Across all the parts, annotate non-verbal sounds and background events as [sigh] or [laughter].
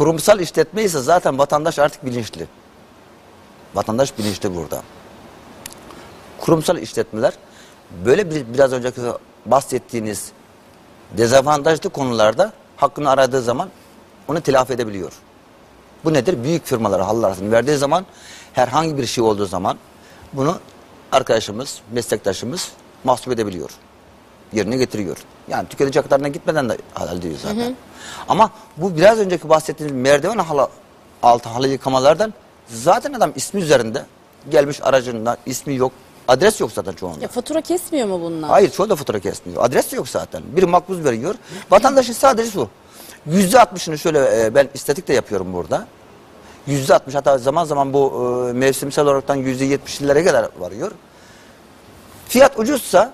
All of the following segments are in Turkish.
kurumsal işletme ise zaten vatandaş artık bilinçli. Vatandaş bilinçli burada. Kurumsal işletmeler böyle bir, biraz önceki bahsettiğiniz dezavantajlı konularda hakkını aradığı zaman onu telafi edebiliyor. Bu nedir? Büyük firmalara halal arasını verdiği zaman herhangi bir şey olduğu zaman bunu arkadaşımız, meslektaşımız mahsup edebiliyor. Yerine getiriyor. Yani tüketici haklarına gitmeden de halal değil zaten. Ama bu biraz önceki bahsettiğimiz merdiven halı, altı halı yıkamalardan zaten adam ismi üzerinde gelmiş aracında ismi yok. Adres yok zaten çoğunda. Ya fatura kesmiyor mu bunlar? Hayır çoğu da fatura kesmiyor. Adres de yok zaten. Bir makbuz veriyor. Vatandaşın sadece şu. Yüzde altmışını şöyle e, ben istatik de yapıyorum burada. Yüzde altmış hatta zaman zaman bu e, mevsimsel olaraktan yüzde yetmişlere kadar varıyor. Fiyat ucuzsa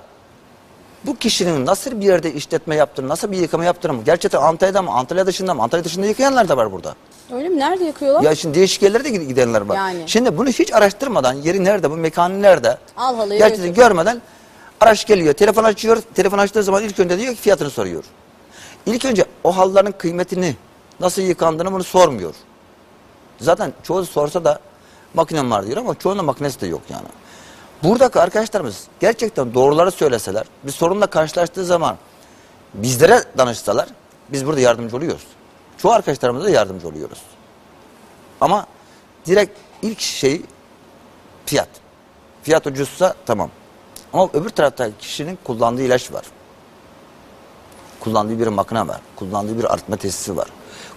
bu kişinin nasıl bir yerde işletme yaptığını, nasıl bir yıkama yaptığını? Gerçekten Antalya'da mı, Antalya dışında mı? Antalya dışında yıkayanlar da var burada. Öyle mi? Nerede yakıyorlar? Ya şimdi değişik yerlere de gidenler var. Yani. Şimdi bunu hiç araştırmadan yeri nerede, bu mekanı nerede? Al halıyı Gerçekten götür. görmeden araç geliyor, telefon açıyor. Telefon açtığı zaman ilk önce diyor ki fiyatını soruyor. İlk önce o halıların kıymetini, nasıl yıkandığını bunu sormuyor. Zaten çoğu sorsa da makinem var diyor ama çoğunda makinesi de yok yani. Buradaki arkadaşlarımız gerçekten doğruları söyleseler, bir sorunla karşılaştığı zaman bizlere danışsalar biz burada yardımcı oluyoruz. Çoğu arkadaşlarımıza da yardımcı oluyoruz. Ama direkt ilk şey fiyat. Fiyat ucuzsa tamam. Ama öbür tarafta kişinin kullandığı ilaç var. Kullandığı bir makine var. Kullandığı bir arıtma tesisi var.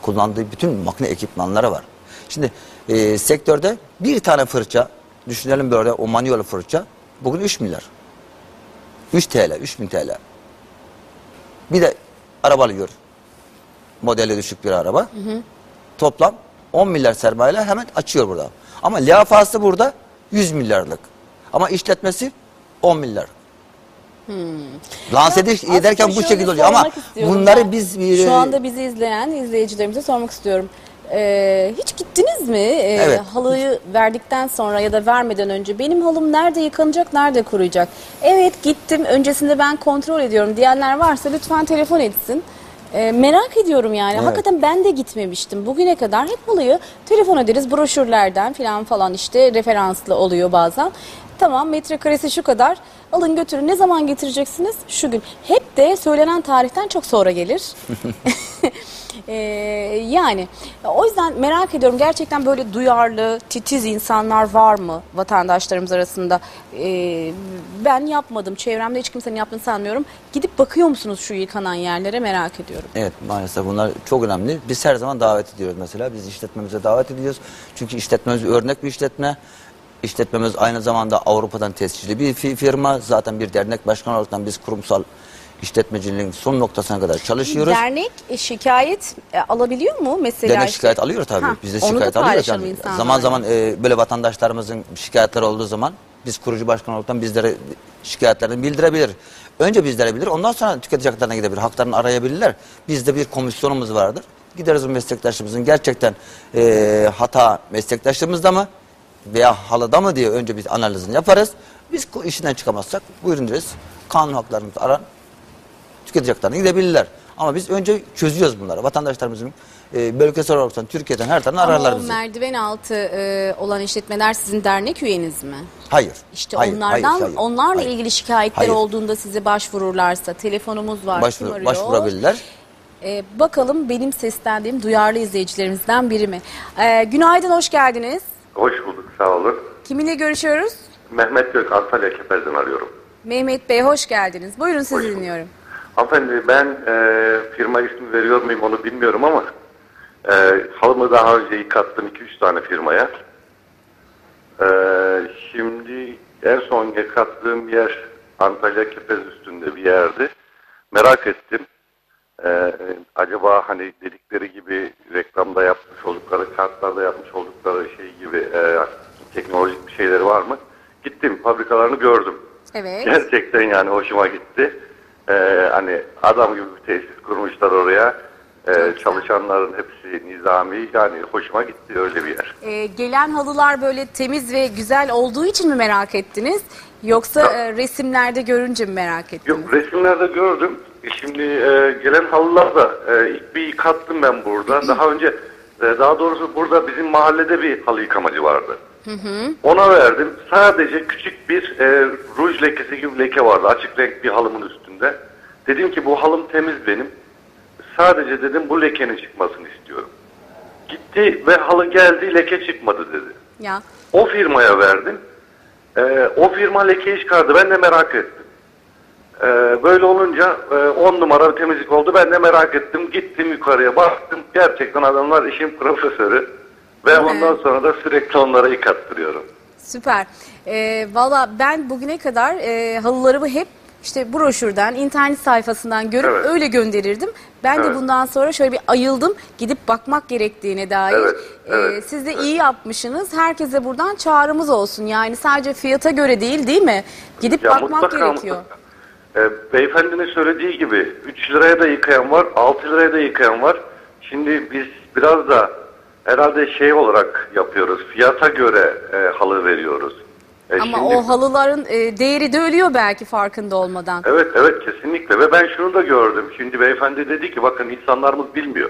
Kullandığı bütün makine ekipmanları var. Şimdi e, sektörde bir tane fırça, düşünelim böyle o manuel fırça, bugün 3 milyar. 3 TL, 3000 TL. Bir de araba alıyor. Modeli düşük bir araba. Toplam 10 milyar sermayeyle hemen açıyor burada. Ama lafası burada 100 milyarlık. Ama işletmesi 10 milyar. Lanse ediş- Aslında ederken bu şöyle şekilde oluyor ama bunları ben. biz Şu anda bizi izleyen izleyicilerimize sormak istiyorum. Ee, hiç gittiniz mi Ee, Evet. halıyı verdikten sonra ya da vermeden önce benim halım nerede yıkanacak nerede kuruyacak? Evet gittim öncesinde ben kontrol ediyorum diyenler varsa lütfen telefon etsin. Ee, merak ediyorum yani hakikaten ben de gitmemiştim bugüne kadar hep halıyı telefon ederiz broşürlerden falan falan işte referanslı oluyor bazen. Tamam metrekaresi şu kadar alın götürün ne zaman getireceksiniz şu gün hep de söylenen tarihten çok sonra gelir. [laughs] Ee, yani o yüzden merak ediyorum gerçekten böyle duyarlı, titiz insanlar var mı vatandaşlarımız arasında? Ee, ben yapmadım, çevremde hiç kimsenin yaptığını sanmıyorum. Gidip bakıyor musunuz şu yıkanan yerlere merak ediyorum. Evet maalesef bunlar çok önemli. Biz her zaman davet ediyoruz mesela. Biz işletmemize davet ediyoruz. Çünkü işletmemiz örnek bir işletme. İşletmemiz aynı zamanda Avrupa'dan tescilli bir fi- firma. Zaten bir dernek başkanı olarak biz kurumsal işletmeciliğin son noktasına kadar çalışıyoruz. Dernek e, şikayet e, alabiliyor mu mesela? Dernek işte? şikayet alıyor tabii. Ha, Biz de onu da şikayet alıyoruz. paylaşalım Yani. insanlarla. Zaman zaman e, böyle vatandaşlarımızın şikayetleri olduğu zaman biz kurucu başkan olarak bizlere şikayetlerini bildirebilir. Önce bizlere bilir. Ondan sonra tüketici haklarına gidebilir. Haklarını arayabilirler. Bizde bir komisyonumuz vardır. Gideriz o meslektaşımızın gerçekten e, hata meslektaşımızda mı veya halıda mı diye önce biz analizini yaparız. Biz ku- işinden çıkamazsak buyurun deriz. Kanun haklarımızı aran tüketici haklarına gidebilirler. Ama biz önce çözüyoruz bunları. Vatandaşlarımızın e, bölgesel olarak Türkiye'den her taraftan Ama ararlar bizi. merdiven altı e, olan işletmeler sizin dernek üyeniz mi? Hayır. İşte hayır, onlardan hayır, hayır, onlarla hayır. ilgili şikayetler Hayır. olduğunda size başvururlarsa telefonumuz var. Başvur- kim arıyor? başvurabilirler. Ee, bakalım benim seslendiğim duyarlı izleyicilerimizden biri mi? Ee, günaydın, hoş geldiniz. Hoş bulduk, sağ olun. Kiminle görüşüyoruz? Mehmet Gök, Antalya Keper'den arıyorum. Mehmet Bey hoş geldiniz. Buyurun sizi Hoş dinliyorum. Hanımefendi ben e, firma ismi veriyor muyum onu bilmiyorum ama e, halımı daha önce yıkattım 2-3 tane firmaya. E, şimdi en son yıkattığım yer Antalya Kepez üstünde bir yerdi. Merak ettim. E, acaba hani dedikleri gibi reklamda yapmış oldukları, kağıtlarda yapmış oldukları şey gibi e, teknolojik bir şeyleri var mı? Gittim, fabrikalarını gördüm. Evet. Gerçekten yani hoşuma gitti. Ee, hani adam gibi bir tesis kurmuşlar oraya. Ee, çalışanların hepsi nizami. Yani hoşuma gitti öyle bir yer. Ee, gelen halılar böyle temiz ve güzel olduğu için mi merak ettiniz? Yoksa e, resimlerde görünce mi merak ettiniz? Yok resimlerde gördüm. E, Şimdi e, gelen halılar da e, ilk bir yıkattım ben burada. Daha önce E, daha doğrusu burada bizim mahallede bir halı yıkamacı vardı. Ona verdim. Sadece küçük bir e, ruj lekesi gibi leke vardı. Açık renk bir halımın üstünde. Dedim ki bu halım temiz benim. Sadece dedim bu lekenin çıkmasını istiyorum. Gitti ve halı geldi leke çıkmadı dedi. Ya O firmaya verdim. Ee, o firma lekeyi çıkardı. Ben de merak ettim. Ee, böyle olunca 10 numara bir temizlik oldu. Ben de merak ettim. Gittim yukarıya baktım. Gerçekten adamlar işin profesörü. Ve ondan sonra da sürekli onlara yıkattırıyorum. Süper. Ee, Valla ben bugüne kadar e, halılarımı hep işte broşürden, internet sayfasından görüp Evet. öyle gönderirdim. Ben de bundan sonra şöyle bir ayıldım. Gidip bakmak gerektiğine dair. Evet, Ee, evet, siz de iyi yapmışsınız. Herkese buradan çağrımız olsun. Yani sadece fiyata göre değil değil mi? Gidip Ya bakmak mutlaka, gerekiyor. mutlaka. Ee, beyefendinin söylediği gibi 3 liraya da yıkayan var, 6 liraya da yıkayan var. Şimdi biz biraz da herhalde şey olarak yapıyoruz. Fiyata göre e, halı veriyoruz. E, Ama şimdi- o halıların e, değeri de ölüyor belki farkında olmadan. Evet evet kesinlikle ve ben şunu da gördüm. Şimdi beyefendi dedi ki bakın insanlarımız bilmiyor.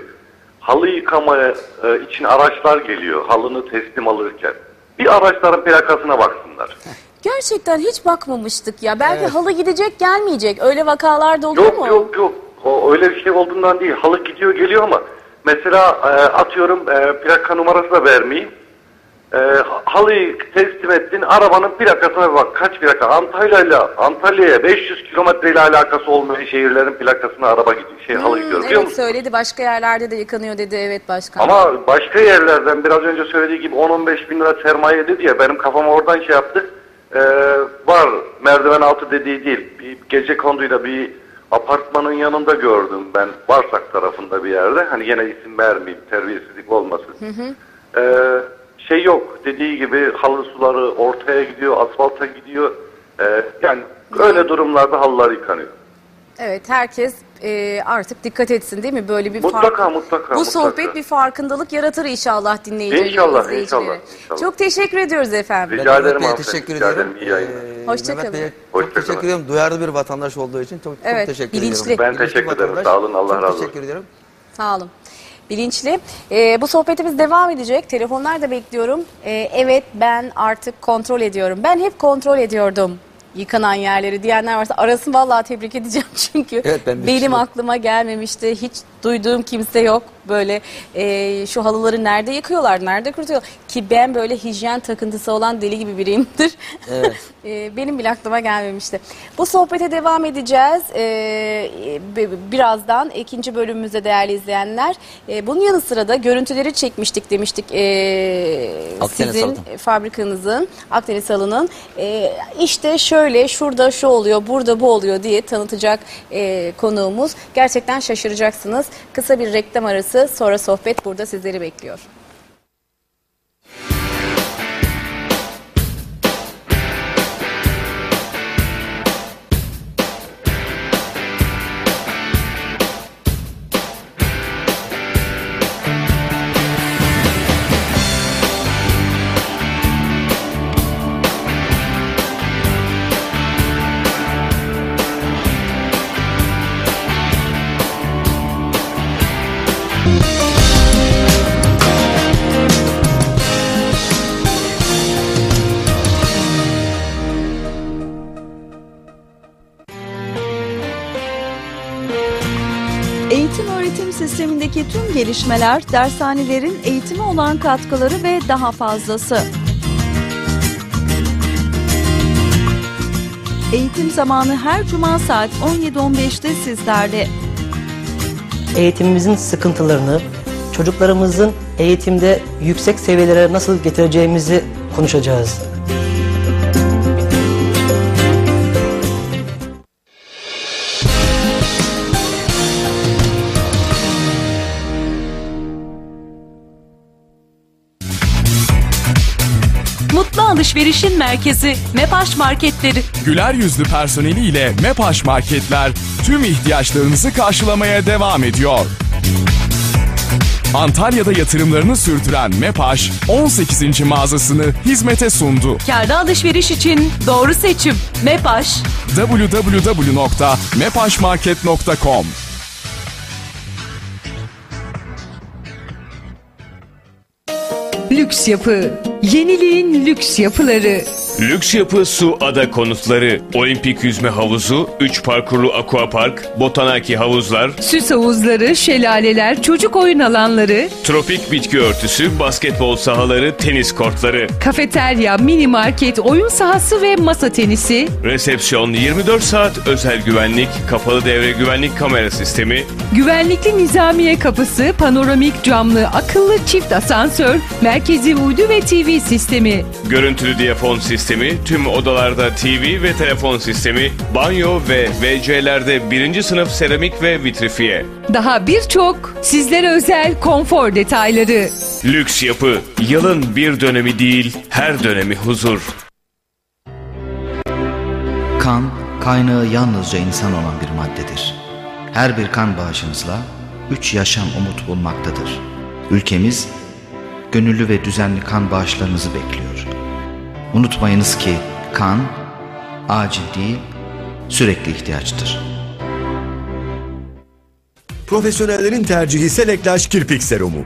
Halı yıkamaya e, için araçlar geliyor halını teslim alırken. Bir araçların plakasına baksınlar. [laughs] Gerçekten hiç bakmamıştık ya. Belki halı gidecek gelmeyecek. Öyle vakalar da oluyor Yok mu? yok yok. O öyle bir şey olduğundan değil. Halı gidiyor geliyor ama mesela e, atıyorum e, plaka numarası da vermeyeyim. E, halıyı teslim ettin arabanın plakasına bak kaç plaka Antalya ile Antalya'ya 500 kilometre ile alakası olmayan şehirlerin plakasına araba gidiyor şey halı Hmm, gidiyor biliyor evet musun? söyledi. Başka yerlerde de yıkanıyor dedi. Evet başkan. Ama başka yerlerden biraz önce söylediği gibi 10-15 bin lira sermaye dedi ya benim kafama oradan şey yaptı. Ee, var merdiven altı dediği değil. Bir gece konduyla bir apartmanın yanında gördüm ben Barsak tarafında bir yerde. Hani yine isim vermeyeyim terbiyesizlik olmasın. Ee, şey yok dediği gibi halı suları ortaya gidiyor asfalta gidiyor. Ee, yani öyle durumlarda halılar yıkanıyor. Evet herkes e, artık dikkat etsin değil mi? Böyle bir Mutlaka, fark- mutlaka, Bu mutlaka. sohbet bir farkındalık yaratır inşallah dinleyicilerine. İnşallah, inşallah, inşallah. Çok teşekkür ediyoruz efendim. Rica Ben ederim hanımefendi, teşekkür rica ederim, iyi yayınlar. Ee, Hoşça Mehmet kalın. Bey'e Hoşça çok teşekkür kalın. ediyorum. Duyarlı bir vatandaş olduğu için çok, Evet, çok teşekkür bilinçli. ediyorum. Ben Bilinçli teşekkür ederim. Sağ olun, Allah Çok razı olsun. teşekkür ediyorum. Sağ olun. Bilinçli. Ee, bu sohbetimiz devam edecek. Telefonlar da bekliyorum. Ee, evet ben artık kontrol ediyorum. Ben hep kontrol ediyordum yıkanan yerleri diyenler varsa arasın vallahi tebrik edeceğim [laughs] çünkü Evet, ben benim düşünüyorum. aklıma gelmemişti. Hiç duyduğum kimse yok böyle e, şu halıları nerede yıkıyorlar, nerede kurutuyorlar ki ben böyle hijyen takıntısı olan deli gibi biriyimdir. Evet. [laughs] E, benim bile aklıma gelmemişti. Bu sohbete devam edeceğiz. E, b- birazdan ikinci bölümümüzde değerli izleyenler. E, bunun yanı sıra da görüntüleri çekmiştik demiştik. E, Akdeniz sizin Halı'nın. fabrikanızın, Akdeniz Halı'nın e, işte şöyle şurada şu oluyor, burada bu oluyor diye tanıtacak e, konuğumuz. Gerçekten şaşıracaksınız. Kısa bir reklam arası sonra sohbet burada sizleri bekliyor. Sistemindeki tüm gelişmeler, dershanelerin eğitime olan katkıları ve daha fazlası. Eğitim zamanı her cuma saat 17.15'te sizlerle. eğitimimizin sıkıntılarını, çocuklarımızın eğitimde yüksek seviyelere nasıl getireceğimizi konuşacağız. Mutlu alışverişin merkezi Mepaş Marketleri. Güler yüzlü personeliyle Mepaş Marketler tüm ihtiyaçlarınızı karşılamaya devam ediyor. Antalya'da yatırımlarını sürdüren Mepaş 18. mağazasını hizmete sundu. Kârda alışveriş için doğru seçim Mepaş. www.mepaşmarket.com Lüks yapı. Yeniliğin lüks yapıları. Lüks yapı su ada konutları, olimpik yüzme havuzu, 3 parkurlu aquapark, botanaki havuzlar, Süs havuzları, şelaleler, çocuk oyun alanları, tropik bitki örtüsü, basketbol sahaları, tenis kortları, kafeterya, mini market, oyun sahası ve masa tenisi, resepsiyon 24 saat özel güvenlik, kapalı devre güvenlik kamera sistemi, güvenlikli nizamiye kapısı, panoramik camlı, akıllı çift asansör, merkezi uydu ve TV sistemi. görüntülü diyafon sistemi, tüm odalarda TV ve telefon sistemi, banyo ve WC'lerde birinci sınıf seramik ve vitrifiye. Daha birçok sizlere özel konfor detayları. Lüks yapı, yılın bir dönemi değil, her dönemi huzur. Kan, kaynağı yalnızca insan olan bir maddedir. Her bir kan bağışınızla üç yaşam umut bulmaktadır. Ülkemiz, gönüllü ve düzenli kan bağışlarınızı bekliyor. Unutmayınız ki kan, acil değil, sürekli ihtiyaçtır. Profesyonellerin tercihi Selektaş Kirpik Serumu.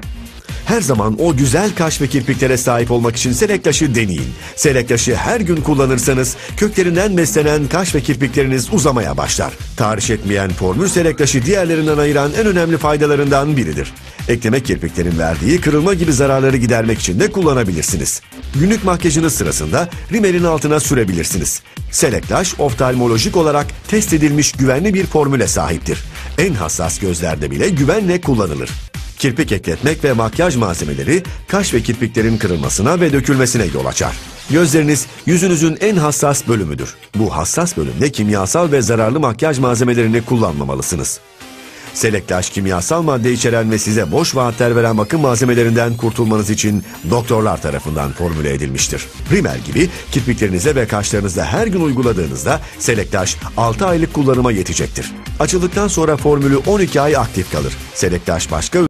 Her zaman o güzel kaş ve kirpiklere sahip olmak için Selektaş'ı deneyin. Selektaş'ı her gün kullanırsanız köklerinden beslenen kaş ve kirpikleriniz uzamaya başlar. Tarih etmeyen formül Selektaş'ı diğerlerinden ayıran en önemli faydalarından biridir. Ekleme kirpiklerin verdiği kırılma gibi zararları gidermek için de kullanabilirsiniz. Günlük makyajınız sırasında rimelin altına sürebilirsiniz. Selektaş oftalmolojik olarak test edilmiş güvenli bir formüle sahiptir. En hassas gözlerde bile güvenle kullanılır. Kirpik ekletmek ve makyaj malzemeleri kaş ve kirpiklerin kırılmasına ve dökülmesine yol açar. Gözleriniz yüzünüzün en hassas bölümüdür. Bu hassas bölümde kimyasal ve zararlı makyaj malzemelerini kullanmamalısınız. Selektaş kimyasal madde içeren ve size boş vaatler veren bakım malzemelerinden kurtulmanız için doktorlar tarafından formüle edilmiştir. Rimmel gibi kirpiklerinize ve kaşlarınızda her gün uyguladığınızda Selektaş 6 aylık kullanıma yetecektir. Açıldıktan sonra formülü 12 ay aktif kalır. Selektaş başka